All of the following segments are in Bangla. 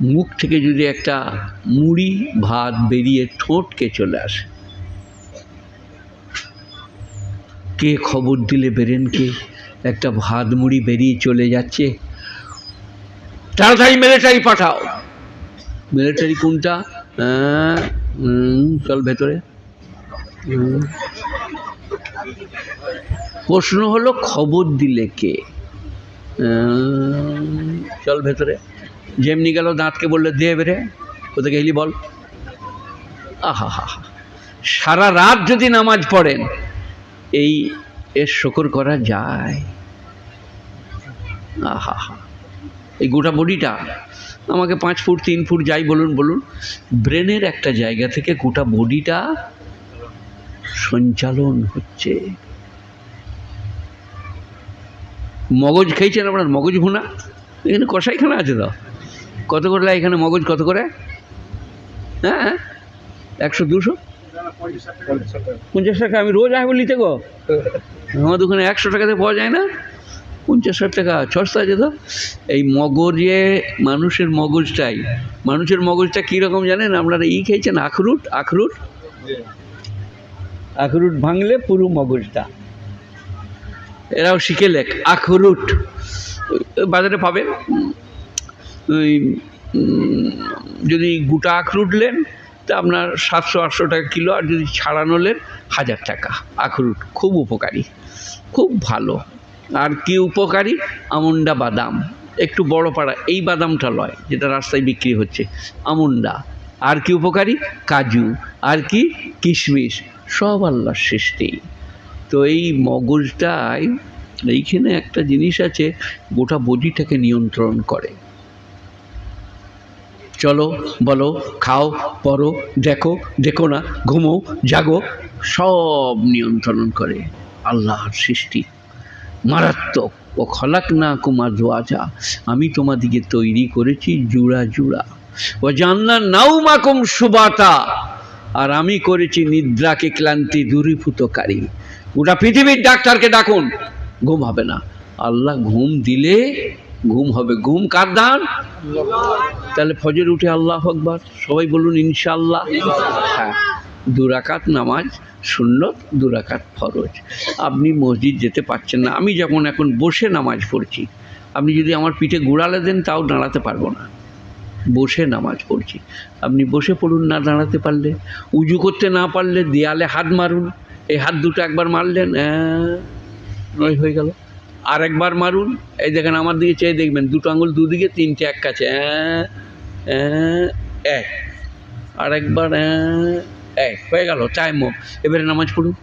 মুখ থেকে যদি একটা মুড়ি, ভাত বেরিয়ে ঠোঁটকে চলে আসে? কে খবর দিলে বেরেন কে? একটা ভাত মুড়ি বেরিয়ে চলে যাচ্ছে। তাড়াতাড়ি মিলিটারি পাঠাও। মিলিটারি কোনটা? চল ভেতরে। প্রশ্ন হলো খবর দিলে কে? চল ভেতরে। যেমনি গেল দাঁতকে বললে দে বেরে কোথায় গেলি বল। আহা হা হা। সারা রাত যদি নামাজ পড়েন, এই এর শকর করা যায়। আহা হা। এই গোটা বডিটা, আমাকে পাঁচ ফুট, তিন ফুট যাই বলুন বলুন, ব্রেনের একটা জায়গা থেকে গোটা বডিটা সঞ্চালন হচ্ছে। মগজ খেয়েছেন আপনার? মগজ ভুনা? এখানে কষাইখানা আছে তো? কত করে লাগে এখানে মগজ, কত করে? হ্যাঁ হ্যাঁ। একশো, দুশো? পঞ্চাশ টাকা। আমি রোজ আয় বলি গো। আমার দোকানে একশো টাকাতে পাওয়া যায় না। পঞ্চাশ ষাট টাকা। সস্তা আছে তো। এই মগজে মানুষের মগজটাই। মানুষের মগজটা কীরকম জানেন? আপনারা ই খেয়েছেন? আখরুট? আখরুট? আখরুট ভাঙলে পুরো মগজটা। এরাও শিখে লেখ। আখরুট। বাজারে পাবেন? ওই যদি গোটা আখরুট নেন তা আপনার সাতশো, আটশো টাকা কিলো, আর যদি ছাড়ানো নেন হাজার টাকা আখরুট। খুব উপকারী। খুব ভালো। আর কি উপকারী? আমন্ডা বাদাম। একটু বড় পাড়া, এই বাদামটা লয়, যেটা রাস্তায় বিক্রি হচ্ছে। আমন্ডা। আর কি উপকারী? কাজু। আর কি? কিশমিশ। সব আল্লাহর সৃষ্টি। তো এই মগজটায়, এইখানে একটা জিনিস আছে, গোটা বডিটাকে নিয়ন্ত্রণ করে। চলো, বলো, খাও, পড়ো, দেখো দেখো না, ঘুমো, জাগো। সব নিয়ন্ত্রণ করে আল্লাহর সৃষ্টি। মারাত্মক ও খলাক না কুমার জোয়াজা আমি তোমাদিকে তৈরি করেছি জুড়া জুড়া। ও জান্না নাও মাকুম সুবাতা। আর আমি করেছি নিদ্রাকে ক্লান্তি দূরীভূতকারী। গোটা পৃথিবীর ডাক্তারকে ডাকুন, ঘুম হবে না। আল্লাহ ঘুম দিলে ঘুম হবে। ঘুম কার দান? তাহলে ফজর উঠে আল্লাহ আকবার। সবাই বলুন ইনশাল্লাহ হ্যাঁ দুরাকাত নামাজ সুন্নত দুরাকাত ফরজ। আপনি মসজিদ যেতে পারছেন না। আমি যেমন এখন বসে নামাজ পড়ছি আপনি যদি আমার পিঠে গুড়ালে দেন তাও দাঁড়াতে পারব না। বসে নামাজ পড়ছি। আপনি বসে পড়ুন না দাঁড়াতে পারলে। উজু করতে না পারলে দেয়ালে হাত মারুন। এই হাত দুটো একবার মারলেন হ্যাঁ, হয়ে গেল। আর একবার মারুন। এই দেখেন আমার দিকে চেয়ে দেখবেন, দুটো আঙুল দুদিকে, তিনটে এক কাছে। এক আর একবার এক হয়ে গেল টাইমও এবারে নামাজ পড়ুন।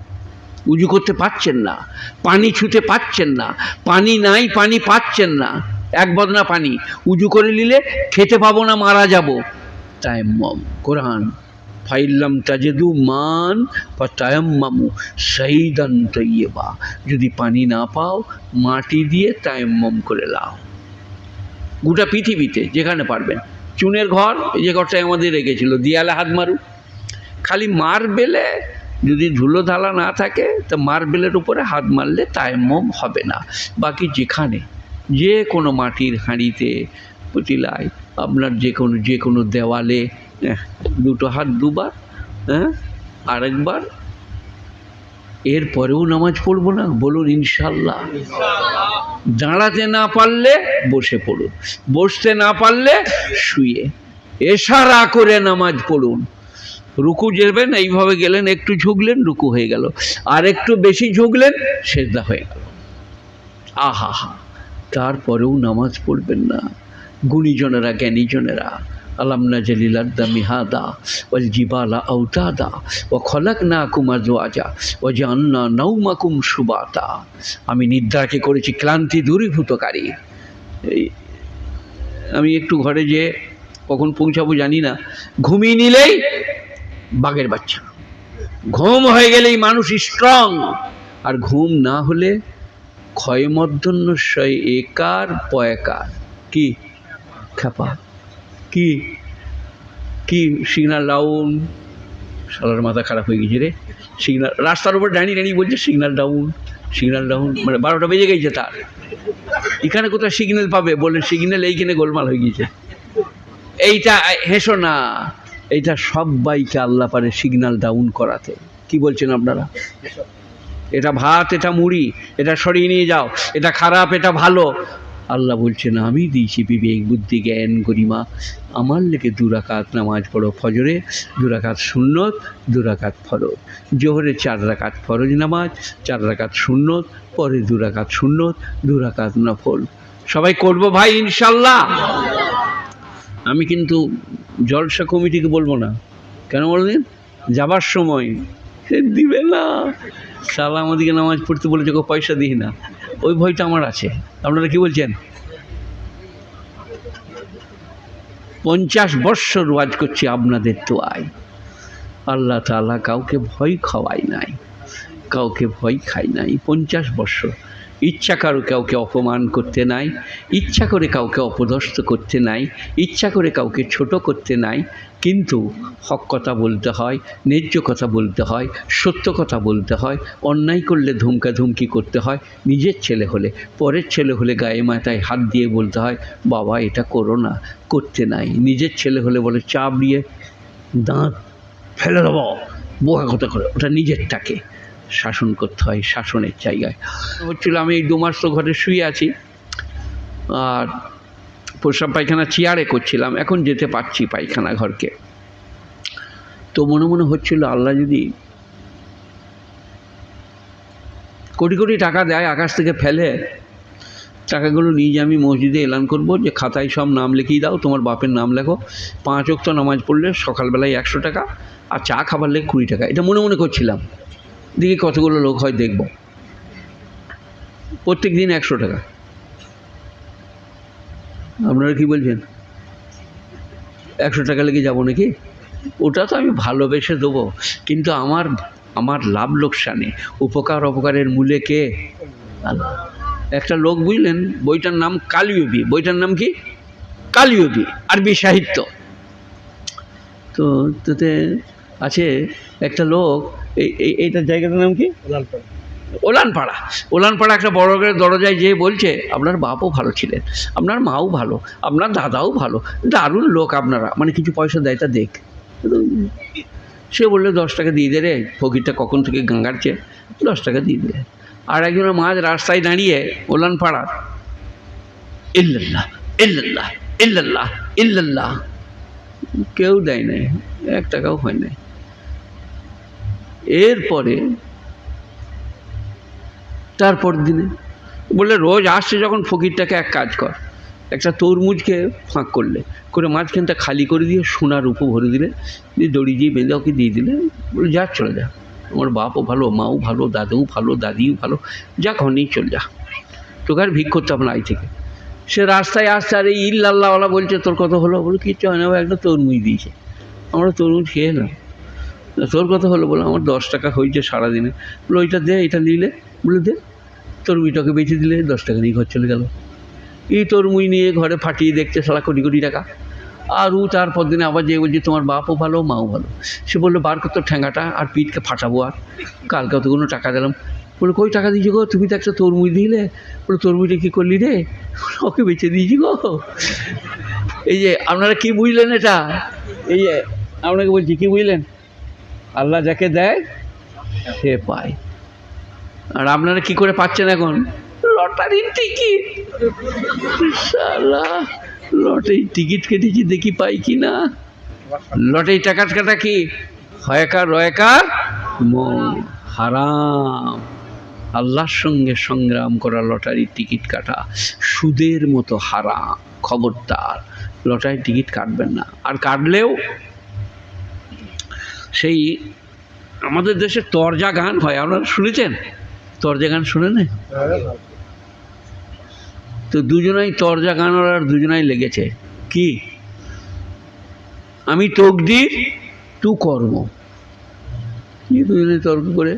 উজু করতে পারছেন না, পানি ছুতে পাচ্ছেন না, পানি নাই, পানি পাচ্ছেন না, এক বদনা পানি। উজু করে নিলে খেতে পাবো না, মারা যাব। তায়াম্মম কোরআন। ফাইল্লাম তাজেদু মান বা তায়াম্মামু সঈদান তৈয়বা যদি পানি না পাও, মাটি দিয়ে তায়াম্মম করে লাও। গোটা পৃথিবীতে যেখানে পারবেন। চুনের ঘর যে ঘরটায় আমাদের রেখেছিল, দিয়ালে হাত মারু। খালি মার্বেলে যদি ধুলো ধালা না থাকে, তা মার্বেলের উপরে হাত মারলে তায়াম্মম হবে না। বাকি যেখানে, যে কোনো মাটির হাঁড়িতে পুতিলায় আপনার যে কোনো যে কোনো দেওয়ালে এহ, দুটো হাত দুবার হ্যাঁ আরেকবার। এরপরেও নামাজ পড়ব না বলুন ইনশাল্লাহ দাঁড়াতে না পারলে বসে পড়ুন বসতে না পারলে শুয়ে। এশারা করে নামাজ পড়ুন। রুকু যাবেন এইভাবে গেলেন একটু ঝুঁকলেন রুকু হয়ে গেল। আর একটু বেশি ঝুঁকলেন সেজদা হয়ে গেল। আহা হা তারপরেও নামাজ পড়বেন না। গুণীজনেরা, জ্ঞানীজনেরা, আলাম নাজলিলাদ্দা মিহাদা, ওয়াল জিবালা আউতাদা ও খলাক না কুমা দোয়াজা ও জান্না নৌমাকুম সুবাতা। আমি নিদ্রাকে করেছি, ক্লান্তি দূরীভূতকারী। আমি একটু ঘরে যে কখন পৌঁছাবো জানি না। ঘুমিয়ে নিলেই বাঘের বাচ্চা। ঘুম হয়ে গেলেই মানুষ স্ট্রং আর ঘুম না হলে ক্ষয়মধ্যন্য সয় একার পয়কার। কি? খ্যাপা কি? কি সিগনাল ডাউন সালার মাথা খারাপ হয়ে গেছে রে। সিগনাল রাস্তার উপর দাঁড়িয়ে দাঁড়িয়ে বলছে সিগনাল ডাউন সিগনাল ডাউন মানে বারোটা বেজে গেছে তার। এখানে কোথায় সিগন্যাল পাবে? বলে সিগন্যাল এইখানে গোলমাল হয়ে গিয়েছে এইটা, হেসো না। এইটা সবাইকে আল্লাহ পারে সিগন্যাল ডাউন করাতে। কি বলছেন আপনারা? এটা ভাত, এটা মুড়ি, এটা সরিয়ে নিয়ে যাও। এটা খারাপ, এটা ভালো। আল্লাহ বলছেন, আমি দিয়েছি বিবেক, বুদ্ধি, জ্ঞান, গরিমা। আমার লেগে দুরাকাত নামাজ পড়ো ফজরে দুরাকাত সুন্নত দুরাকাত ফরজ। জোহরে চার রাকাত ফরজ নামাজ, চার রাকাত সুন্নত, পরে দুরাকাত সুন্নত দুরাকাত নফল। সবাই করব ভাই, ইনশাল্লাহ। আমি কিন্তু জলসা কমিটিকে বলব না। কেন বললেন যাবার সময়। সে দিবে না। সালা আমাদেরকে নামাজ পড়তে বলেছে কেউ পয়সা দিই না। ওই ভয়টা আমার আছে। আপনারা কি বলছেন? পঞ্চাশ বৎসর ওয়াজ করছি আপনাদের তো আয় আল্লাহ তালা কাউকে ভয় খাওয়াই নাই, কাউকে ভয় খাই নাই। পঞ্চাশ বৎসর ইচ্ছা কারও কাউকে অপমান করতে নাই, ইচ্ছা করে কাউকে অপদস্থ করতে নাই, ইচ্ছা করে কাউকে ছোট করতে নাই, কিন্তু হক কথা বলতে হয়, ন্যায্য কথা বলতে হয়, সত্য কথা বলতে হয়, অন্যায় করলে ধুমকা ধুমকি করতে হয়, নিজের ছেলে হলে, পরের ছেলে হলে গায়ে মাথায় হাত দিয়ে বলতে হয়, বাবা, এটা করো না, করতে নাই। নিজের ছেলে হলে বলে, চাপ দিয়ে দাঁত ফেলে দেবো। বোকা কথা করে, ওটা নিজেরটাকে। শাসন করতে হয়, শাসনের জায়গায়। হচ্ছিল আমি এই দু মাস তো ঘরে শুয়ে আছি, আর প্রস্রাব পায়খানা চেয়ারে করছিলাম, এখন যেতে পারছি পায়খানা ঘরকে। তো মনে মনে হচ্ছিল আল্লাহ যদি কোটি কোটি টাকা দেয় আকাশ থেকে ফেলে, টাকাগুলো নিয়ে যে আমি মসজিদে এলান করব, যে খাতায় সব নাম লিখিয়ে দাও, তোমার বাপের নাম লেখো। পাঁচ অক্ত নামাজ পড়লে সকালবেলায় একশো টাকা, আর চা খাবার লেগে কুড়ি টাকা, এটা মনে মনে করছিলাম। দেখি কতগুলো লোক হয় দেখব। প্রত্যেক দিন একশো টাকা। আপনারা কি বলছেন? একশো টাকা লেগে যাব নাকি? ওটা তো আমি ভালোবেসে দেবো। কিন্তু আমার আমার লাভ লোকসানে। উপকার অপকারের মূলে কে? একটা লোক বুঝলেন, বইটার নাম কালিয়বি বইটার নাম কি? কালিয়বি আরবি সাহিত্য। তো তাতে আছে একটা লোক এই এই- এইটার জায়গাটার নাম কি? ওলানপাড়া। ওলানপাড়া। একটা বড় করে দরজায় যেয়ে বলছে আপনার বাপও ভালো ছিলেন আপনার মাও ভালো আপনার দাদাও ভালো দারুণ লোক আপনারা মানে কিছু পয়সা দেয় তা দেখ। সে বললে দশ টাকা দিয়ে দে রে ফকিরটা কখন থেকে গাঙ্গারছে দশ টাকা দিয়ে দে। আর একজনের মাঝ রাস্তায় দাঁড়িয়ে ওলানপাড়া ইল্লাল্লাহ ইল্লাল্লাহ ইল্লাল্লাহ ইল্লাল্লাহ। কেউ দেয় নাই এক টাকাও হয় নাই। এরপরে, তারপর দিনে বললে রোজ আসছে যখন ফকিরটাকে এক কাজ কর, একটা তরমুজকে ফাঁক করলে, করে মাঝখানটা খালি করে দিয়ে সোনার উপো ভরে দিলে, দিয়ে দড়ি দিয়ে বেঁধে ওকে দিয়ে দিলে, বলে যা চলে যা। আমার বাপও ভালো, মাও ভালো, দাদুও ভালো, দাদিও ভালো, যা ঘনেই চল যা। তোকে আর ভিক করতে না আই থেকে। সে রাস্তায় আসছে, আর এই ইল্লাল্লাহওয়ালা বলছে, তোর কত হলো? বলে, কিচ্ছু হয় না একটা তরমুজ দিয়েছে। আমরা তরমুজ খেয়ে এলাম। তোর কথা হলো বলে আমার দশ টাকা হয়েছে সারাদিনে। বলে, ওইটা দে, এটা নিলে। বলে, দে। তরমুজটাকে বেঁচে দিলে দশ টাকা নিয়ে ঘর চলে গেল। এই তরমুজ নিয়ে ঘরে ফাটিয়ে দেখছে সারা কোটি কোটি টাকা। আর ও তারপর দিনে আবার যে বলছে, তোমার বাপও ভালো, মাও ভালো। সে বলল, বার করতো ঠ্যাঙ্গাটা আর পিঠকে ফাটাবো আর। কালকে অতগুলো টাকা দিলাম। বলে, কই টাকা দিয়েছি গো? তুমি তো একটা তরমুজ দিলে। বলে, তরমুজটা কী করলি রে? ওকে বেঁচে দিয়েছি গো। এই যে, আপনারা কি বুঝলেন এটা? এই যে, আপনাকে বলছি, কি বুঝলেন? আল্লাহ যাকে দেয়, সে পায়। আর আপনারা কি করে পাচ্ছেন এখন? লটারির টিকিট। সালা লটারির টিকিট কেটেছি, দেখি পাই কি না লটারি টাকা কাটা কি? হয়কার, রয়কার হারাম। আল্লাহর সঙ্গে সংগ্রাম করা লটারির টিকিট কাটা সুদের মতো হারাম, খবরদার। লটারির টিকিট কাটবেন না। আর কাটলেও সেই আমাদের দেশে তরজা গান হয়, আপনারা শুনেছেন? তরজা গান শুনে নেই? তো দুজনাই তরজা গান আর দুজনাই লেগেছে। কি? আমি তকদির, তু কর্ম। কি দুজনে তর্ক করে।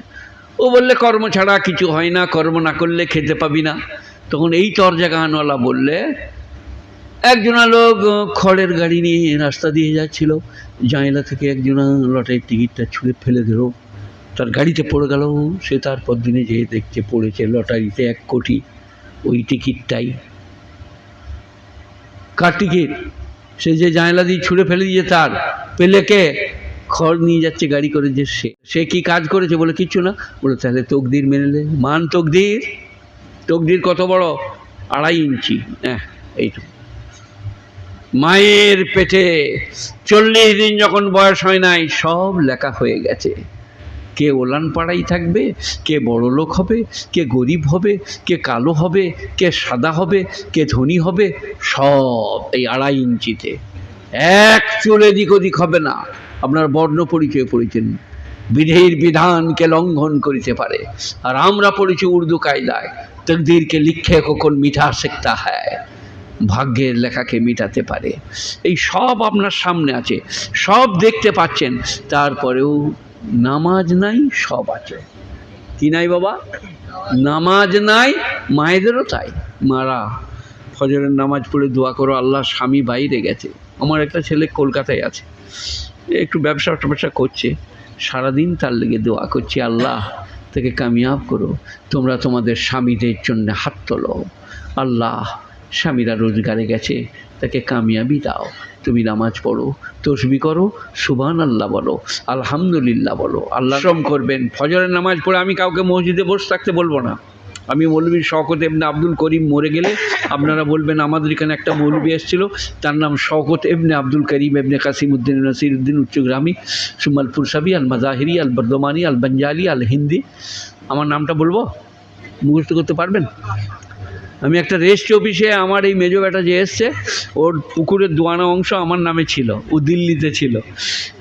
ও বললে, কর্ম ছাড়া কিছু হয় না, কর্ম না করলে খেতে পাবি না। তখন এই তরজা গানওয়ালা বললে একজনা লোক খড়ের গাড়ি নিয়ে রাস্তা দিয়ে যাচ্ছিল। জানলা থেকে একজনা লটারির টিকিটটা ছুঁড়ে ফেলে দিল। তার গাড়িতে পড়ে গেল। সে তারপর দিনে যেয়ে দেখছে, পড়েছে লটারিতে এক কোটি। ওই টিকিটটাই। কার টিকিট? সে যে জানলা দিয়ে ছুঁড়ে ফেলে দিয়ে তার। পেলেকে খড় নিয়ে যাচ্ছে গাড়ি করে যে সে। সে কি কাজ করেছে বলে কিচ্ছু না। বলে, তাহলে তকদির মেনে মান তকদির? তকদির কত বড়? আড়াই ইঞ্চি। হ্যাঁ এইটুকু। মায়ের পেটে চল্লিশ দিন যখন বয়স হয় নাই, সব লেখা হয়ে গেছে। কে ওলান পাড়াই থাকবে, কে বড় লোক হবে, কে গরিব হবে, কে কালো হবে, কে সাদা হবে, কে ধনী হবে, সব এই আড়াই ইঞ্চিতে। এক চুল এদিক ওদিক হবে না। আপনার বর্ণ পরিচয় পড়েছেন বিধির বিধানকে লঙ্ঘন করিতে পারে। আর আমরা পড়েছি উর্দু কায়দায়। তকদিরকে লিখে কখন মিঠা শিখতা হ্যায় ভাগ্যের লেখাকে মিটাতে পারে। এই সব আপনার সামনে আছে, সব দেখতে পাচ্ছেন, তারপরেও নামাজ নাই, সব আছে। কি নাই বাবা? নামাজ নাই, মায়েদেরও তাই। মারা, ফজরের নামাজ পড়ে দোয়া করো আল্লাহ স্বামী বাইরে গেছে। আমার একটা ছেলে কলকাতায় আছে একটু ব্যবসা ট্যাবসা করছে, সারাদিন তার লেগে দোয়া করছি, আল্লাহ তাকে কামিয়াব করো, তোমরা তোমাদের স্বামীদের জন্য হাত তোলো। আল্লাহ স্বামীরা রোজগারে গেছে। তাকে কামিয়াবি দাও। তুমি নামাজ পড়ো, তসবি করো সুবান আল্লাহ বলো, আলহামদুলিল্লাহ বলো। আল্লাহ শ্রম করবেন। ফজরের নামাজ পড়ে আমি কাউকে মসজিদে বসে থাকতে বলব না। আমি মৌলবী শওকত এমনি আব্দুল করিম মরে গেলে আপনারা বলবেন আমাদের এখানে একটা মৌলবী এসেছিল। তার নাম শওকত এমনি আব্দুল করিম এমনি কাসিমউদ্দিন নাসিরুদ্দিন উচ্চগ্রামী সুমালপুর সাবি আল মাজাহিরি আল বর্দমানি আল বঞ্জালি আল হিন্দি আমার নামটা বলব? মুখস্থ করতে পারবেন? আমি একটা রেস্ট অফিসে আমার এই মেজো বেটা যে এসছে, ওর পুকুরের দোয়ানা অংশ আমার নামে ছিল, ও দিল্লিতে ছিল।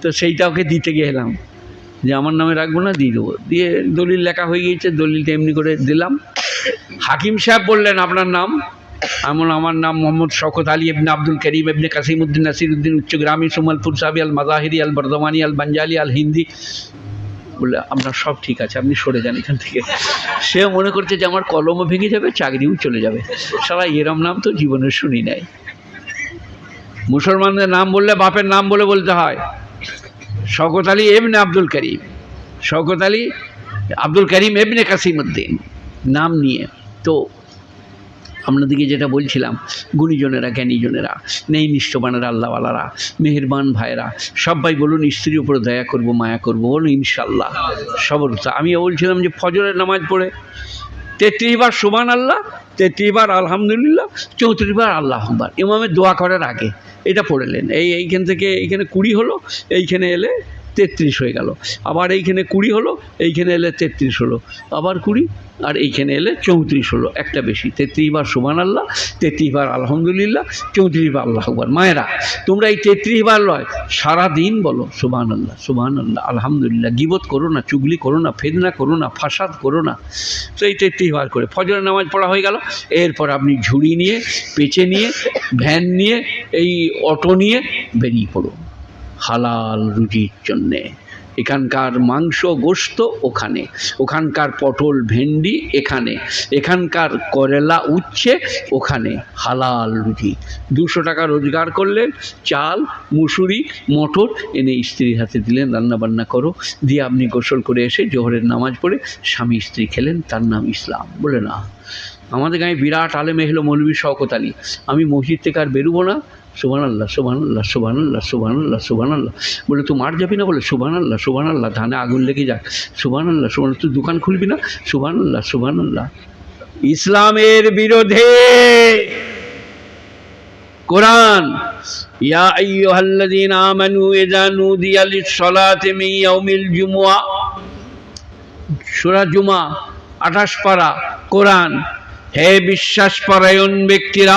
তো সেইটা ওকে দিতে গেলাম যে আমার নামে রাখব না, দিয়ে দেবো। দিয়ে দলিল লেখা হয়ে গিয়েছে, দলিলটা এমনি করে দিলাম। হাকিম সাহেব বললেন, আপনার নাম? এমন আমার নাম মোহাম্মদ শওকত আলী ইবনে আব্দুল করিম ইবনে কাসিমউদ্দিন নাসিরুদ্দিন উচ্চগ্রামী সুমালপুর সাবি আল মাজাহিরি আল বর্ধমানি আল বাঞ্জালি আল হিন্দি বলে আপনার সব ঠিক আছে, আপনি সরে যান এখান থেকে। সে মনে করছে যে আমার কলমও ভেঙে যাবে, চাকরিও চলে যাবে। সবাই এরম নাম তো জীবনে শুনি নাই। মুসলমানদের নাম বললে বাপের নাম বলে বলতে হয়। শওকত আলী এমনি আব্দুল করিম। শওকত আলী আব্দুল করিম এমনি কাসিমউদ্দিন। নাম নিয়ে। তো আপনাদেরকে যেটা বলছিলাম, গুণীজনেরা, জ্ঞানীজনেরা, নেই নিষ্ঠবানেরা, আল্লাহওয়ালারা, মেহেরবান ভাইরা সবাই বলুন, স্ত্রীর উপরে দয়া করব, মায়া করব, বলুন, ইনশাল্লাহ। সবরতা আমি বলছিলাম যে ফজরের নামাজ পড়ে, তেত্রিশ বার সুবান আল্লাহ তেত্রিশ বার আলহামদুলিল্লাহ, চৌত্রিশ বার আল্লাহ আকবার। ইমামের দোয়া করার আগে এটা পড়লেন এই এইখান থেকে, এইখানে কুড়ি হলো, এইখানে এলে তেত্রিশ হয়ে গেল। আবার এইখানে কুড়ি হলো, এইখানে এলে তেত্রিশ হলো। আবার কুড়ি, আর এইখানে এলে চৌত্রিশ হলো, একটা বেশি। তেত্রিশ বার সুবান আল্লাহ, তেত্রিশ বার আলহামদুলিল্লাহ, চৌত্রিশ বার আল্লাহ আকবার। মায়েরা, তোমরা এই তেত্রিশ বার লয় সারাদিন বলো সুবান আল্লাহ সুবান আল্লাহ, আলহামদুলিল্লাহ, গিবত করো না, চুগলি করো না, ফেদনা করো না, ফাসাদ করো না। তো এই তেত্রিশ বার করে, ফজরের নামাজ পড়া হয়ে গেল। এরপর আপনি ঝুড়ি নিয়ে, পেঁচে নিয়ে, ভ্যান নিয়ে, এই অটো নিয়ে বেরিয়ে পড়ো। হালাল রুজির জন্যে। এখানকার মাংস গোস্ত ওখানে, ওখানকার পটল ভেন্ডি এখানে, এখানকার করেলা উচ্ছে ওখানে, হালাল রুজি দুশো টাকা রোজগার করলেন, চাল, মুসুরি, মটর এনে স্ত্রীর হাতে দিলেন, রান্নাবান্না করো, দিয়ে আপনি গোসল করে এসে জোহরের নামাজ পড়ে স্বামী স্ত্রী খেলেন, তার নাম ইসলাম। বলে না, আমাদের গায়ে বিরাট আলেমে হলো মৌলবী শওকত আলী, আমি মসজিদ থেকে আর বেরোবো না সুবান আল্লাহ সুবান আল্লাহ সুবান বলে, তুই মার যাবি না? বলে সুবান আল্লাহ ধানে আগুন লেগে যাক। সুবান সুবান তুই দোকান খুলবি না? সুবান আল্লাহ ইসলামের বিরোধে ইয়া জুমা 28 পারা কোরআন হে বিশ্বাস পরায়ণ ব্যক্তিরা,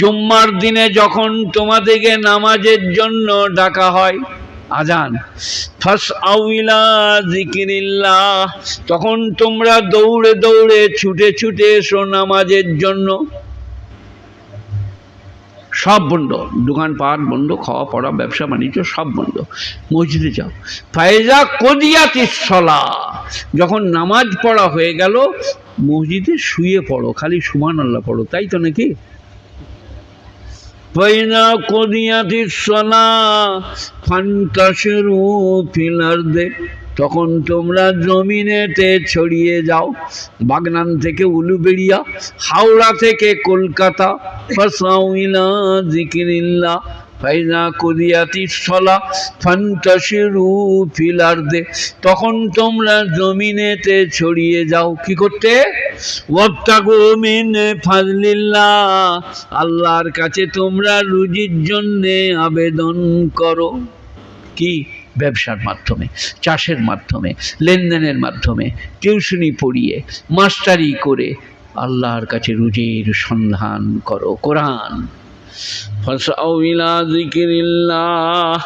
জুম্মার দিনে যখন তোমাদেরকে নামাজের জন্য ডাকা হয়, আজান তখন তোমরা দৌড়ে দৌড়ে ছুটে ছুটে এসো নামাজের জন্য। সব বন্ধ। দোকানপাট বন্ধ খাওয়া পড়া ব্যবসা, বাণিজ্য সব বন্ধ। মসজিদে যাও। ফায়জা কদিয়াতি সলা। যখন নামাজ পড়া হয়ে গেল, মসজিদে শুয়ে পড়ো, খালি সুমান আল্লাহ পড়ো, তাই তো নাকি? ফাইনা কদিয়াতি সলা। ফান্তাসেরু ফিলার দে তখন তোমরা জমিনেতে ছড়িয়ে যাও, বাগনান থেকে উলুবেড়িয়া, হাওড়া থেকে কলকাতা ফাসাউইলা জিকিরিল্লাহ ফাইজা কুদিয়াতি সলা ফান্তাশিরু ফিল আরদে। তখন তোমরা জমিনেতে ছড়িয়ে যাও, কি করতে? আল্লাহর কাছে তোমরা রুজির জন্যে আবেদন করো। কি? ব্যবসার মাধ্যমে, চাষের মাধ্যমে, লেনদেনের মাধ্যমে, টিউশনি পড়িয়ে, মাস্টারি করে আল্লাহর কাছে রুজির সন্ধান করো কোরআন। ইলা যিকিরিল্লাহ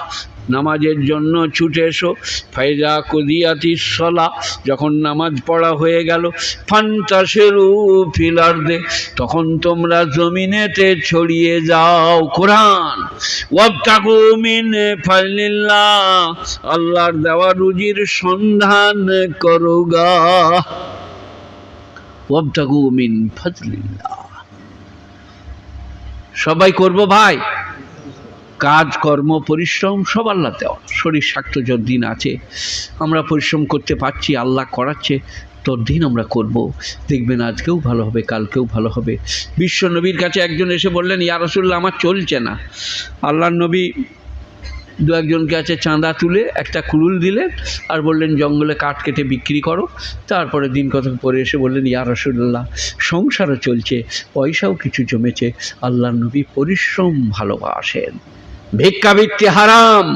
নামাজের জন্য ছুটে এসো। ফাইজা কুদিয়াতি সলা, যখন নামাজ পড়া হয়ে গেল, ফান্তাসেরু ফিলার্দে তখন তোমরা জমিনেতে ছড়িয়ে যাও কোরআন। আল্লাহর দেওয়া রুজির সন্ধান করো গা। ওয়াবতাগু মিন ফাজলিল্লাহ সবাই করব ভাই? কাজ, কর্ম, পরিশ্রম সব আল্লাহ দেওয়া। শরীর, স্বাস্থ্য যতদিন আছে, আমরা পরিশ্রম করতে পারছি, আল্লাহ করাচ্ছে তোর দিন আমরা করব। দেখবেন আজকেও ভালো হবে, কালকেও ভালো হবে। বিশ্ব নবীর কাছে একজন এসে বললেন, ইয়া রাসূলুল্লাহ, আমার চলছে না। আল্লাহ নবী দু একজনকে আছে চাঁদা তুলে একটা কুড়ুল দিলেন আর বললেন, জঙ্গলে কাঠ কেটে বিক্রি করো। তারপরে দিন কতক পরে এসে বললেন, ইয়া রসুল্লাহ সংসারও চলছে, পয়সাও কিছু জমেছে আল্লাহ নবী পরিশ্রম ভালোবাসেন। ভিক্ষাবৃত্তি হারাম।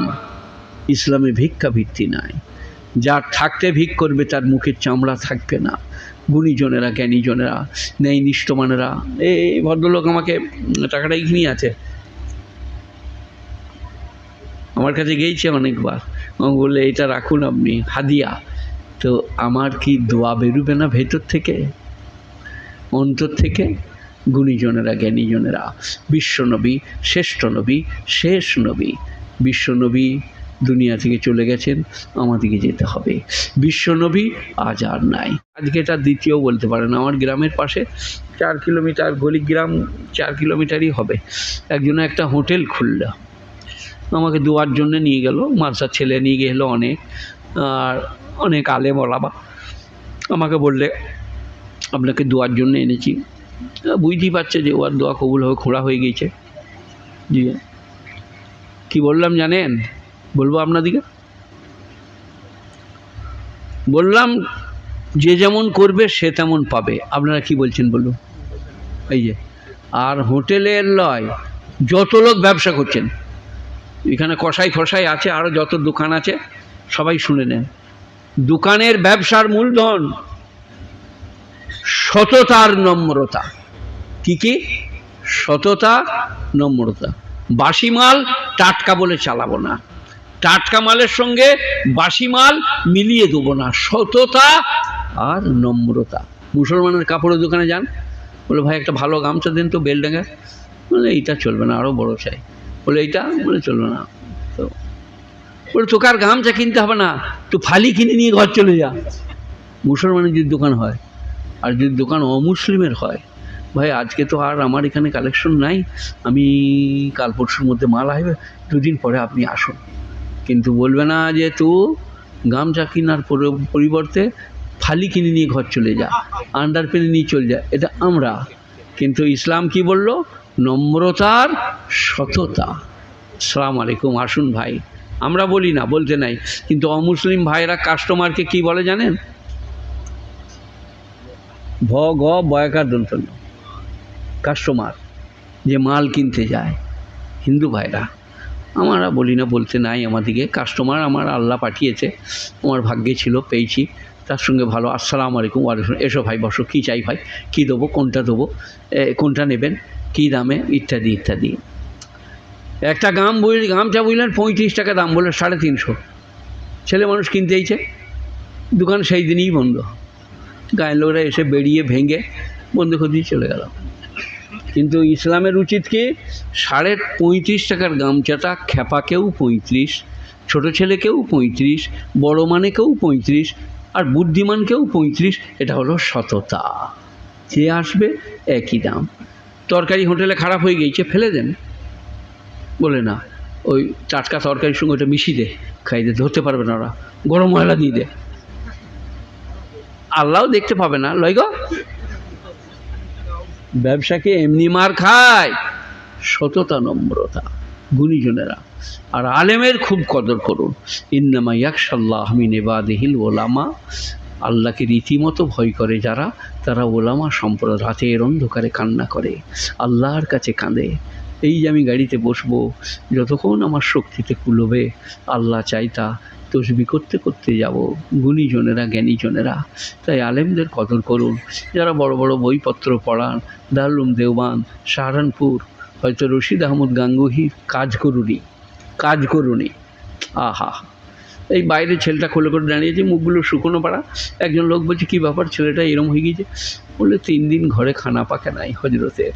ইসলামে ভিক্ষাবৃত্তি নাই। যার থাকতে ভিক করবে, তার মুখের চামড়া থাকবে না। গুণীজনেরা, জ্ঞানীজনেরা ন্যায় নিষ্ঠমানেরা এই ভদ্রলোক আমাকে টাকাটা এখানেই আছে। আমার কাছে গিয়েছে অনেকবার। আমাকে বললে, এটা রাখুন আপনি, হাদিয়া। তো আমার কি দোয়া বেরোবে না ভেতর থেকে? অন্তর থেকে? গুণীজনেরা, জ্ঞানীজনেরা, বিশ্বনবী, শ্রেষ্ঠ নবী, শেষ নবী। বিশ্বনবী দুনিয়া থেকে চলে গেছেন আমাদেরকে যেতে হবে। বিশ্বনবী আজ আর নাই। আজকে এটা দ্বিতীয় বলতে পারেন। আমার গ্রামের পাশে চার কিলোমিটার গলিগ্রাম চার কিলোমিটারই হবে। একজনে একটা হোটেল খুললো। আমাকে দুয়ার জন্য নিয়ে গেল, মাদ্রাসার ছেলে নিয়ে গেলো অনেক, আর অনেক আলে বলাবা আমাকে বললে, আপনাকে দোয়ার জন্য এনেছি। বুঝতেই পারছে যে ওর দোয়া কবুল হয়ে খোঁড়া হয়ে গিয়েছে। জি। কি বললাম জানেন? বলব আপনাদিকে? বললাম, যে যেমন করবে সে তেমন পাবে। আপনারা কি বলছেন বলুন? এই যে, আর হোটেলের লয় যত লোক ব্যবসা করছেন এখানে কষাই ফসাই আছে আরও যত দোকান আছে, সবাই শুনে নেন। দোকানের ব্যবসার মূলধন, সততার নম্রতা। কি কি? সততা, নম্রতা। বাসি মাল টাটকা বলে চালাবো না। টাটকা মালের সঙ্গে বাসি মাল মিলিয়ে দেবো না। সততা আর নম্রতা। মুসলমানের কাপড়ের দোকানে যান, বলে, ভাই, একটা ভালো গামছা দেন তো বেলডাঙ্গা বলে, এইটা চলবে না আরও বড় চাই। বলে, এইটা? বলে চলবে না। তো বলে, তোকে আর গামছা কিনতে হবে না, তুই ফালি কিনে নিয়ে ঘর চলে যা। মুসলমানের যদি দোকান হয়, আর যদি দোকান অমুসলিমের হয়, ভাই, আজকে তো আর আমার এখানে কালেকশন নাই, আমি কাল পরশুর মধ্যে মাল আসবে, দুদিন পরে আপনি আসুন। কিন্তু বলবে না যে, তো গামছা কিনার পরি- পরিবর্তে ফালি কিনে নিয়ে ঘর চলে যা আন্ডার পেনে নিয়ে চলে যা, এটা আমরা। কিন্তু ইসলাম কি বলল? নম্রতার সততা। সালাম আলাইকুম, আসুন ভাই। আমরা বলি না, বলতে নাই। কিন্তু অমুসলিম ভাইরা কাস্টমারকে কি বলে জানেন? ভ, গ বয়াকার দন্তন্য কাস্টমার যে মাল কিনতে যায়, হিন্দু ভাইরা। আমরা বলি না, বলতে নাই আমাদিকে কাস্টমার আমার আল্লাহ পাঠিয়েছে, আমার ভাগ্যে ছিল, পেয়েছি। তার সঙ্গে ভালো। আসসালামু আলাইকুম ওয়ালাইকুম এসো ভাই, বসো। কী চাই ভাই? কী দেবো? কোনটা দেবো? কোনটা নেবেন? কী দামে? ইত্যাদি ইত্যাদি। একটা গাম বুঝলি, গামছা বুঝলেন, পঁয়ত্রিশ টাকা দাম বললেন, সাড়ে তিনশো। ছেলে মানুষ কিনতে এইছে দোকান সেই দিনই বন্ধ। গায়ের লোকরা এসে বেরিয়ে ভেঙে বন্ধ করে দিয়ে চলে গেল। কিন্তু ইসলামের উচিত কি? সাড়ে পঁয়ত্রিশ টাকার গামছাটা খেপাকেও পঁয়ত্রিশ, ছোট ছেলেকেও পঁয়ত্রিশ, বড় মানেকেও পঁয়ত্রিশ, আর বুদ্ধিমানকেও পঁয়ত্রিশ, এটা হলো সততা। যে আসবে, একই দাম। তরকারি হোটেলে খারাপ হয়ে গিয়েছে, ফেলে দেন। বলে, না, ওই টাটকা তরকারির সঙ্গে ওটা মিশিয়ে দে খাই দে, ধরতে পারবে না ওরা। গরম ময়লা দিয়ে দে। আল্লাহও দেখতে পাবে না, লয় গো। ব্যবসাকে এমনি মার খায়। সততা, নম্রতা, গুণীজনেরা। আর আলেমের খুব কদর করুন। ইন্নামা ইয়াকশাল্লাহ মিন এবাদেহিল ওলামা আল্লাহকে রীতিমতো ভয় করে যারা তারা ওলামা সম্প্রদায় রাতের অন্ধকারে কান্না করে। আল্লাহর কাছে কাঁদে। এই যে আমি গাড়িতে বসবো, যতক্ষণ আমার শক্তিতে কুলোবে, আল্লাহ চাইতা তসবি করতে করতে যাব। গুণীজনেরা জ্ঞানীজনেরা তাই আলেমদের কদর করুন। যারা বড় বড় বইপত্র পড়ান দারুম দেওবান, সাহারানপুর হয়তো রশিদ আহমদ গাঙ্গুহির কাজ করুনি কাজ করুনি। আহা। এই বাইরে ছেলেটা খোলে করে দাঁড়িয়েছে, মুখগুলো শুকনো পাড়া। একজন লোক বলছে, কী ব্যাপার ছেলেটা? এরম হয়ে গিয়েছে? বললে, তিন দিন ঘরে খানা পাকে নাই হজরতের।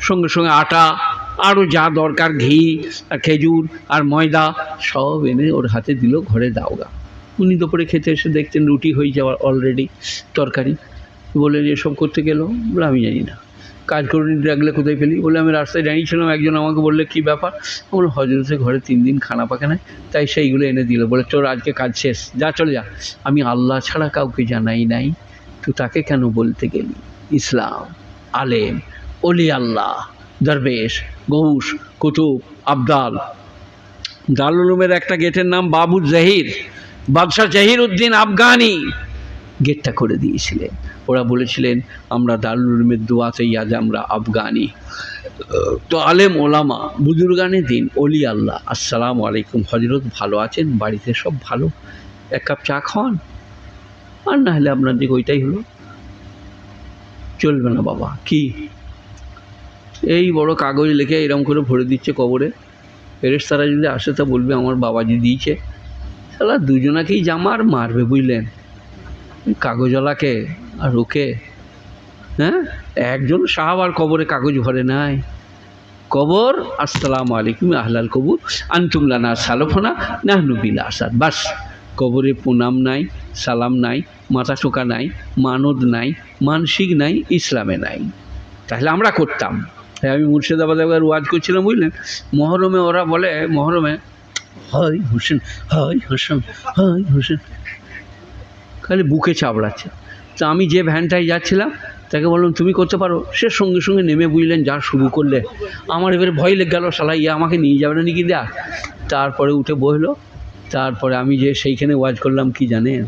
সঙ্গে সঙ্গে আটা আরও যা দরকার, ঘি, আর খেজুর, আর ময়দা, সব এনে ওর হাতে দিল ঘরে দাওগা। উনি দুপুরে খেতে এসে দেখতেন রুটি হয়ে যাওয়ার অলরেডি তরকারি। বললেন, এসব করতে গেল? বলে আমি জানি না। কাজ করে রাখলে কোথায় ফেলি? বলে আমি রাস্তায় দাঁড়িয়েছিলাম, একজন আমাকে বললে, কী ব্যাপার? বলে হজরতের ঘরে তিন দিন খানা পাকে না তাই সেইগুলো এনে দিল। বলে, তোর আজকে কাজ শেষ, যা, চলে যা। আমি আল্লাহ ছাড়া কাউকে জানাই নাই। তুই তাকে কেন বলতে গেলি? ইসলাম, আলেম অলি আল্লাহ, দরবেশ গৌস কুতুব, আবদাল। দারুল উলুমের একটা গেটের নাম বাবু জাহির, বাদশাহ জাহির উদ্দিন আফগানি। গেটটা করে দিয়েছিলেন। ওরা বলেছিলেন, আমরা দারুল উলুমের দোয়াতেই আজ আমরা আফগানি। তো আলেম, ওলামা, বুজুর্গানের দিন অলি আল্লাহ, আসসালামু আলাইকুম হজরত ভালো আছেন? বাড়িতে সব ভালো? এক কাপ চা খাওয়ান? আর না হলে আপনার দিকে ওইটাই হলো। চলবে না বাবা, কি? এই বড় কাগজ লিখে এরম করে ভরে দিচ্ছে কবরে। ফেরেশতারা যদি আসে তা বলবে, আমার বাবাজি দিয়েছে। শালা, দুজনাকেই জামা আর মারবে, বুঝলেন? কাগজওয়ালাকে আর ওকে হ্যাঁ? একজন সাহাবার কবরে কাগজ ভরে নাই। কবর, আসসালামু আলাইকুম, আহলাল কবুর আন্তুমলানা সালফনা, নাহনু বিলা আসাদ। বাস, কবরে প্রণাম নাই, সালাম নাই, মাথা টোকা নাই, মানদ নাই, মানসিক নাই, ইসলামে নাই। তাহলে আমরা করতাম। হ্যাঁ আমি মুর্শিদাবাদে একবার ওয়াজ করছিলাম, বুঝলেন? মহরমে ওরা বলে, মহরমে, হয় হোসেন হয় হোসেন হয় হোসেন। খালি বুকে চাপড়াচ্ছে। তো আমি যে ভ্যানটায় যাচ্ছিলাম, তাকে বললাম, তুমি করতে পারো। সে সঙ্গে সঙ্গে নেমে বুঝলেন, যা শুরু করলে। আমার এবারে ভয় লেগে গেল, শালা ইয়ে আমাকে নিয়ে যাবে না নাকি দেখ? তারপরে উঠে বসল তারপরে আমি যে সেইখানে ওয়াজ করলাম, কি জানেন?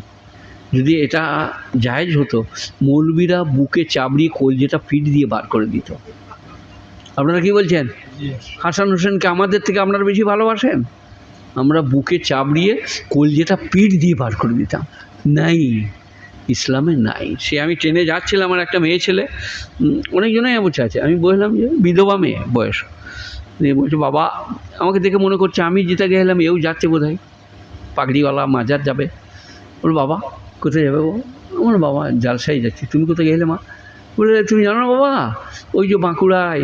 যদি এটা জায়েজ হতো, মৌলবীরা বুকে চাবড়িয়ে কলজেটা পিঠ দিয়ে বার করে দিত। আপনারা কি বলছেন? হাসান হোসেনকে আমাদের থেকে আপনারা বেশি ভালোবাসেন? আমরা বুকে চাবড়িয়ে কলজেটা পিঠ দিয়ে বার করে দিতাম। নাই, ইসলামে নাই। সে আমি ট্রেনে যাচ্ছিলাম আমার একটা মেয়ে ছেলে অনেকজনাই বসে আছে আমি বললাম যে, বিধবা মেয়ে বয়স। দিয়ে বলছে, বাবা, আমাকে দেখে মনে করছে আমি যেটা গেলাম, এও যাচ্ছে বোধ হয় পাগড়িওয়ালা মাজার যাবে। বল বাবা, কোথায় যাবে ও আমার বাবা জালসাই যাচ্ছে, তুমি কোথায় গেলে মা? বলে তুমি জানো না বাবা, ওই যে বাঁকুড়ায়,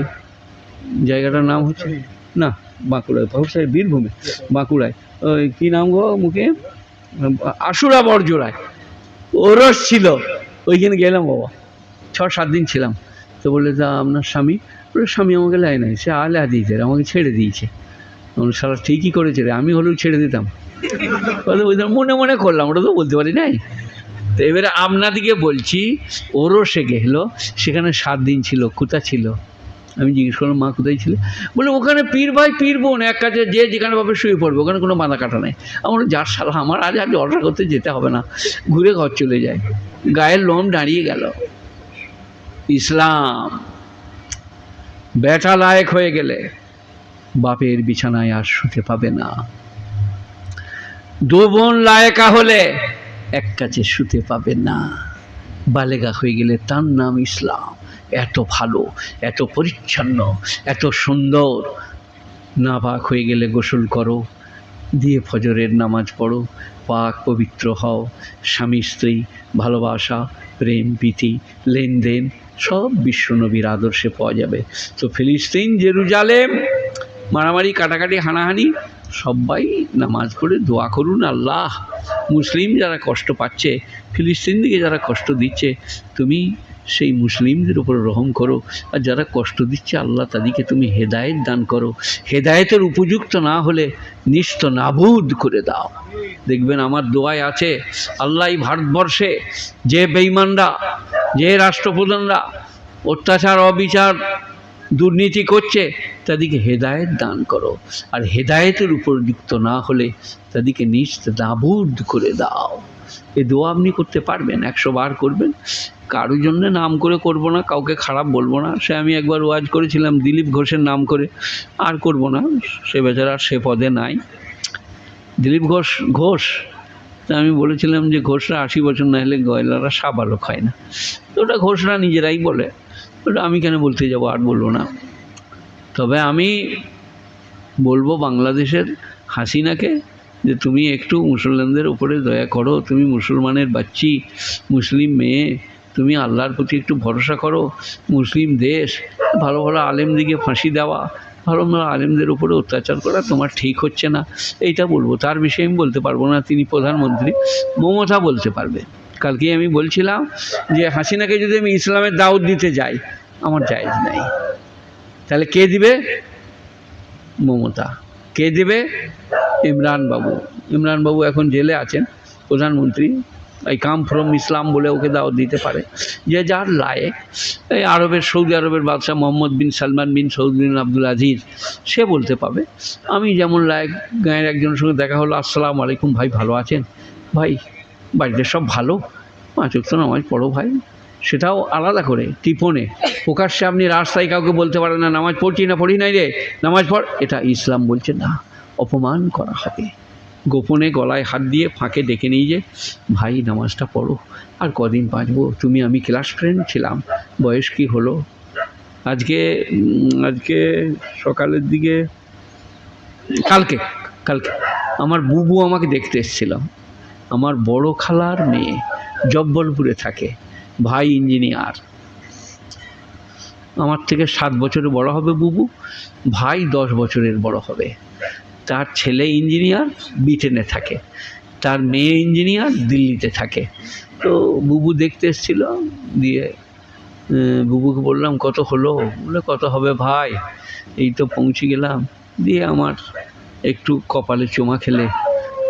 জায়গাটার নাম হচ্ছে, না, বাঁকুড়ায় বাবুসাহেব বীরভূমে, বাঁকুড়ায়। ওই কী নাম গো, মুখে? আশুরা বরজোড়ায়। ওরস ছিল। ওইখানে গেলাম বাবা। ছ সাত দিন ছিলাম। তো বললে তা আপনার স্বামী? বলে স্বামী আমাকে লাই নাই। সে আলে দিয়েছে আমাকে ছেড়ে দিয়েছে। সারা ঠিকই করেছে রে, আমি হলেও ছেড়ে দিতাম। মনে মনে করলাম, ওটা তো বলতে পারি নাই। তো এবারে আপনাদিকে বলছি ওরও সে গেলো, সেখানে সাত দিন ছিল কোথা ছিল। আমি জিজ্ঞেস করলাম, মা, কোথায় ছিল? বলে ওখানে পীর ভাই, পীর বোন, এক কাছে যে যেখানে ভাবে শুয়ে পড়বে, ওখানে কোনো বাঁধা কাটা নেই আমার যার সালা আমার আজ আজ অর্ডার করতে যেতে হবে না। ঘুরে ঘর চলে যায়। গায়ের লোম দাঁড়িয়ে গেল। ইসলাম বেটা লায়ক হয়ে গেলে বাপের বিছানায় আর শুতে পাবে না। দু বোন লায়কা হলে এক কাছে শুতে পাবে না। বালেগা হয়ে গেলে তার নাম ইসলাম। এত ভালো, এত পরিচ্ছন্ন, এত সুন্দর। না পাক হয়ে গেলে গোসল করো, দিয়ে ফজরের নামাজ পড়ো, পাক পবিত্র হও, স্বামী, স্ত্রী, ভালোবাসা, প্রেম, প্রীতি, লেনদেন, সব বিশ্বনবীর আদর্শে পাওয়া যাবে। তো ফিলিস্তিন, জেরুজালেম, মারামারি, কাটাকাটি, হানাহানি, সবাই নামাজ পড়ে দোয়া করুন আল্লাহ। মুসলিম যারা কষ্ট পাচ্ছে, ফিলিস্তিন দিকে যারা কষ্ট দিচ্ছে, তুমি সেই মুসলিমদের উপর রহম করো আর যারা কষ্ট দিচ্ছে আল্লাহ তাদেরকে তুমি হেদায়েত দান করো। হেদায়েতের উপযুক্ত না হলে নিস্ত নাবুদ করে দাও। দেখবেন আমার দোয়ায় আছে, আল্লাহ ভারতবর্ষে যে বেইমানরা যে রাষ্ট্রপ্রধানরা অত্যাচার, অবিচার, দুর্নীতি করছে, তাদেরকে হেদায়েত দান করো। আর হেদায়েতের উপর যুক্ত না হলে তাদেরকে নিস্ত নাবুদ করে দাও। এ দোয়া আপনি করতে পারবেন, একশো বার করবেন। কারোর জন্য নাম করে করব না, কাউকে খারাপ বলব না। সে আমি একবার ওয়াজ করেছিলাম দিলীপ ঘোষের নাম করে, আর করব না, সে বেচারা সে পদে নাই। দিলীপ ঘোষ ঘোষ, তা আমি বলেছিলাম যে ঘোষরা আশি বছর না হলে গয়লারা সাবালক হয় না। তো ওটা ঘোষরা নিজেরাই বলে। ওটা আমি কেন বলতে যাব আর বলব না। তবে আমি বলব বাংলাদেশের হাসিনাকে যে তুমি একটু মুসলমানদের উপরে দয়া করো, তুমি মুসলমানের বাচ্চি, মুসলিম মেয়ে, তুমি আল্লাহর প্রতি একটু ভরসা করো, মুসলিম দেশ, ভালো ভালো আলেমদিকে ফাঁসি দেওয়া, ভালো ভালো আলেমদের উপরে অত্যাচার করা তোমার ঠিক হচ্ছে না। এইটা বলব, তার বিষয়ে আমি বলতে পারব না, তিনি প্রধানমন্ত্রী, মমতা বলতে পারবে। কালকে আমি বলছিলাম যে হাসিনাকে যদি আমি ইসলামের দাওয়াত দিতে যাই, আমার জায়েজ নাই। তাহলে কে দিবে? মমতা। কে দেবে? ইমরান বাবু। ইমরান বাবু এখন জেলে আছেন, প্রধানমন্ত্রী। আই কাম ফ্রম ইসলাম বলে ওকে দাওয়াত দিতে পারে। যে যার লায়ে এই আরবের, সৌদি আরবের বাদশাহ মোহাম্মদ বিন সালমান বিন সৌদ বিন আব্দুল আজিজ, সে বলতে পাবে, আমি যেমন লায়ক, গাঁয়ের একজনের সঙ্গে দেখা হলো, আসসালাম আলাইকুম, ভাই ভালো আছেন? ভাই, বাড়িতে সব ভালো। পাঁচ তো নামাজ পড়ো ভাই। সেটাও আলাদা করে, টিপনে। প্রকাশ্যে আপনি রাস্তায় কাউকে বলতে পারেন না, নামাজ পড়ছি না, পড়ি নাই রে, নামাজ পড়। এটা ইসলাম বলছে, না। অপমান করা হবে। গোপনে গলায় হাত দিয়ে ফাঁকে ডেকে নিয়ে যে, ভাই, নামাজটা পড়ো। আর কদিন বাঁচবো? তুমি, আমি ক্লাস ফ্রেন্ড ছিলাম। বয়স কি হলো? আজকে আজকে সকালের দিকে, কালকে কালকে, আমার বুবু আমাকে দেখতে এসেছিল। আমার বড় খালার মেয়ে জব্বলপুরে থাকে। ভাই ইঞ্জিনিয়ার। আমার থেকে সাত বছরের বড় হবে বুবু। ভাই দশ বছরের বড় হবে। তার ছেলে ইঞ্জিনিয়ার ব্রিটেনে থাকে। তার মেয়ে ইঞ্জিনিয়ার দিল্লিতে থাকে। তো বুবু দেখতে এসেছিল, দিয়ে বুবুকে বললাম, কত হলো? বলে, কত হবে ভাই? এই তো পৌঁছে গেলাম। দিয়ে আমার একটু কপালে চোমা খেলে,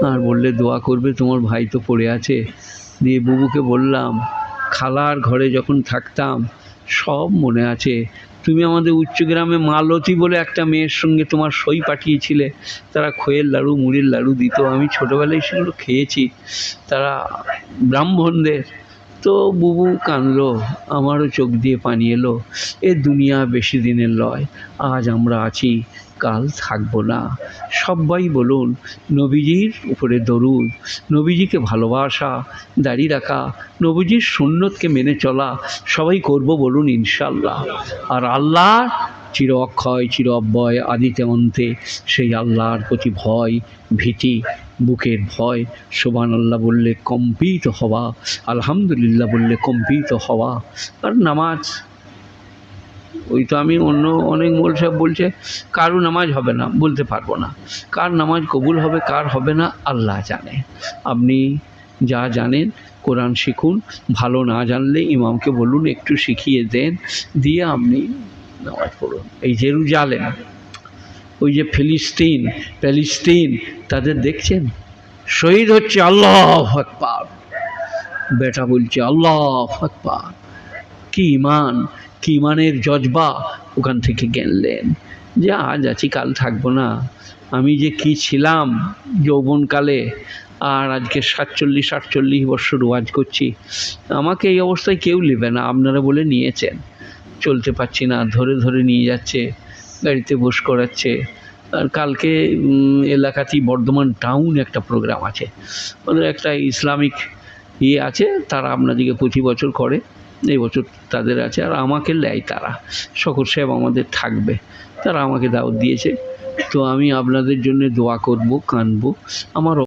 আর বললে, দোয়া করবে, তোমার ভাই তো পড়ে আছে। দিয়ে বুবুকে বললাম, খালার ঘরে যখন থাকতাম, সব মনে আছে তুমি আমাদের উচ্চগ্রামে মালতী বলে একটা মেয়ের সঙ্গে তোমার সই পাঠিয়েছিলে। তারা খোয়ের লাড়ু, মুড়ির লাড়ু দিত। আমি ছোটোবেলায় সেগুলো খেয়েছি। তারা ব্রাহ্মণদের তো বুবু কাঁদলো আমারও চোখ দিয়ে পানি এলো, এ দুনিয়া বেশি দিনের লয়, আজ আমরা আছি, কাল থাকব না। সবাই বলুন, নবীজির উপরে দরুদ, নবীজিকে ভালোবাসা, দাড়ি রাখা, নবীজির সুন্নতকে মেনে চলা, সবাই করব বলুন ইনশাল্লাহ। আর আল্লাহ চির অক্ষয়, চির অব্যয়, আদিতে অন্তে, সেই আল্লাহর প্রতি ভয়, ভীতি বুকের ভয় সোবান আল্লাহ বললে কম্পিত হওয়া, আলহামদুলিল্লাহ বললে কম্পিত হওয়া। আর নামাজ, ওই তো আমি অন্য অনেক মোল সাহেব বলছে, কারও নামাজ হবে না, বলতে পারব না। কার নামাজ কবুল হবে, কার হবে না, আল্লাহ জানে। আপনি যা জানেন, কোরআন শিখুন, ভালো না জানলে ইমামকে বলুন, একটু শিখিয়ে দেন, দিয়ে আপনি নামাজ পড়ুন। এই জেরুজালেম ওই যে ফিলিস্তিন, প্যালিস্তিন, তাদের দেখছেন? শহীদ হচ্ছে আল্লাহ আকবার। বেটা বলছে, আল্লাহ আকবার। কি ইমান, কি ইমানের জজবা ওখান থেকে জ্ঞানলেন যে আজ আছি, কাল থাকব না। আমি যে কি ছিলাম যৌবনকালে, আর আজকে সাতচল্লিশ, আটচল্লিশ বছর ওয়াজ করছি, আমাকে এই অবস্থায় কেউ নেবে না। আপনারা বলে নিয়েছেন। চলতে পারছি না, ধরে ধরে নিয়ে যাচ্ছে। গাড়িতে বস করাচ্ছে। আর কালকে এলাকাতেই বর্ধমান টাউন একটা প্রোগ্রাম আছে। ওদের একটা ইসলামিক ইয়ে আছে, তারা আপনাদেরকে প্রতি বছর করে। এই বছর তাদের আছে, আর আমাকে নেয় তারা। শকর সাহেব আমাদের থাকবে, তারা আমাকে দাওয়াত দিয়েছে। তো আমি আপনাদের জন্য দোয়া করব, কানব। আমার